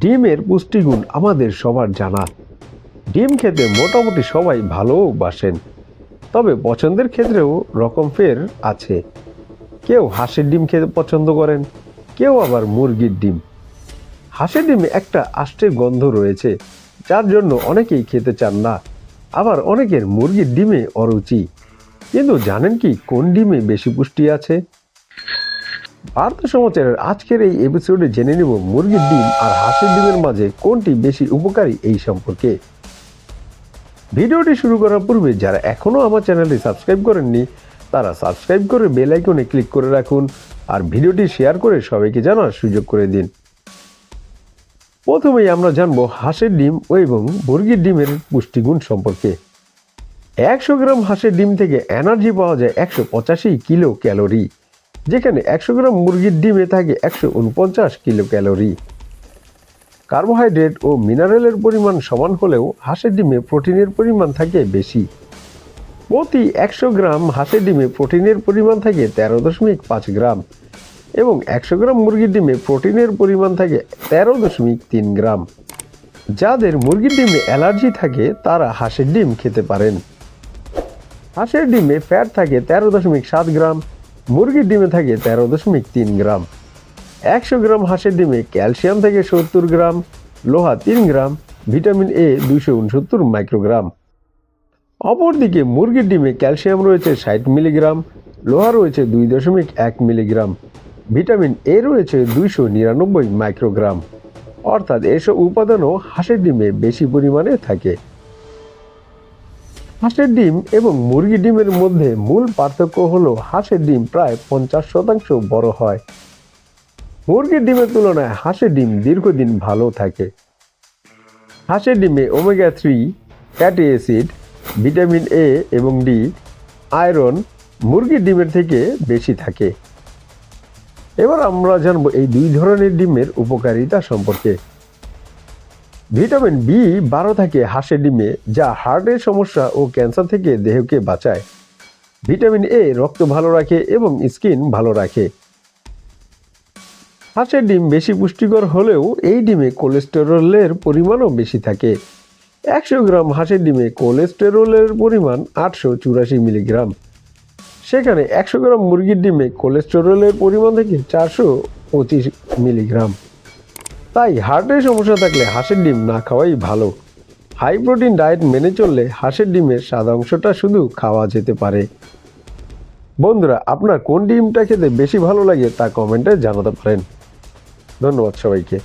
ডিমের পুষ্টিগুণ আমাদের সবার জানা। ডিম খেতে মোটামুটি সবাই ভালোবাসেন, তবে পছন্দের ক্ষেত্রেও রকম ফের আছে। কেউ হাঁসের ডিম খেতে পছন্দ করেন, কেউ আবার মুরগির ডিম। হাঁসের ডিমে একটা আষ্টের গন্ধ রয়েছে, যার জন্য অনেকেই খেতে চান না। আবার অনেকের মুরগির ডিমে অরুচি। কিন্তু জানেন কি কোন ডিমে বেশি পুষ্টি আছে? বার্তা সমাচারের আজকের এই এপিসোডে জেনে নেব মুরগির ডিম আর হাঁসের ডিমের মাঝে কোনটি বেশি উপকারী এই সম্পর্কে। ভিডিওটি শুরু করার পূর্বে যারা এখনও আমার চ্যানেলটি সাবস্ক্রাইব করেননি, তারা সাবস্ক্রাইব করে বেল আইকনে ক্লিক করে রাখুন আর ভিডিওটি শেয়ার করে সবাইকে জানার সুযোগ করে দিন। প্রথমেই আমরা জানব হাঁসের ডিম ও এবং মুরগির ডিমের পুষ্টিগুণ সম্পর্কে। একশো গ্রাম হাঁসের ডিম থেকে এনার্জি পাওয়া যায় একশো পঁচাশি কিলো ক্যালোরি। যেখানে একশো গ্রাম মুরগির ডিমে থাকে একশো উনপঞ্চাশ কিলো ক্যালোরি কার্বোহাইড্রেট ও মিনারেলের পরিমাণ সমান হলেও হাঁসের ডিমে প্রোটিনের পরিমাণ থাকে বেশি। প্রতি একশো গ্রাম হাঁসের ডিমে প্রোটিনের পরিমাণ থাকে তেরো দশমিক পাঁচ গ্রাম এবং একশো গ্রাম মুরগির ডিমে প্রোটিনের পরিমাণ থাকে তেরো দশমিক তিন গ্রাম। যাদের মুরগির ডিমে অ্যালার্জি থাকে, তারা হাঁসের ডিম খেতে পারেন। হাঁসের ডিমে ফ্যাট থাকে তেরো দশমিক সাত গ্রাম মুরগির ডিমে থাকে তেরো দশমিক তিন গ্রাম, একশো গ্রাম হাঁসের ডিমে ক্যালসিয়াম থেকে সত্তর গ্রাম, লোহা তিন গ্রাম, ভিটামিন এ দুইশো উনসত্তর মাইক্রোগ্রাম। অপরদিকে মুরগির ডিমে ক্যালসিয়াম রয়েছে ষাট মিলিগ্রাম, লোহা রয়েছে দুই দশমিক এক মিলিগ্রাম, ভিটামিন এ রয়েছে দুইশো নিরানব্বই মাইক্রোগ্রাম। অর্থাৎ এসব উপাদানও হাঁসের ডিমে বেশি পরিমাণে থাকে। হাঁসের ডিম এবং মুরগি ডিমের মধ্যে মূল পার্থক্য হলো হাঁসের ডিম প্রায় পঞ্চাশ শতাংশ বড় হয়। মুরগির ডিমের তুলনায় হাঁসের ডিম দীর্ঘদিন ভালো থাকে। হাঁসের ডিমে omega three, fatty acid, vitamin A এবং ডি, আয়রন মুরগির ডিমের থেকে বেশি থাকে। এবার আমরা জানব এই দুই ধরনের ডিমের উপকারিতা সম্পর্কে। ভিটামিন বি বারো থাকে হাঁসের ডিমে, যা হার্টের সমস্যা ও ক্যান্সার থেকে দেহকে বাঁচায়। ভিটামিন এ রক্ত ভালো রাখে এবং স্কিন ভালো রাখে। হাঁসের ডিম বেশি পুষ্টিকর হলেও এই ডিমে কোলেস্টেরলের পরিমাণও বেশি থাকে। একশো গ্রাম হাঁসের ডিমে কোলেস্টেরলের পরিমাণ আটশো চুরাশি মিলিগ্রাম। সেখানে একশো গ্রাম মুরগির ডিমে কোলেস্টেরলের পরিমাণ থেকে চারশো পঁচিশ মিলিগ্রাম। তাই হার্টের সমস্যা থাকলে হাঁসের ডিম না খাওয়াই ভালো। হাই প্রোটিন ডায়েট মেনে চললে হাঁসের ডিমের সাদা অংশটা শুধু খাওয়া যেতে পারে। বন্ধুরা, আপনার কোন ডিমটা খেতে বেশি ভালো লাগে তা কমেন্টে জানাতে পারেন। ধন্যবাদ সবাইকে।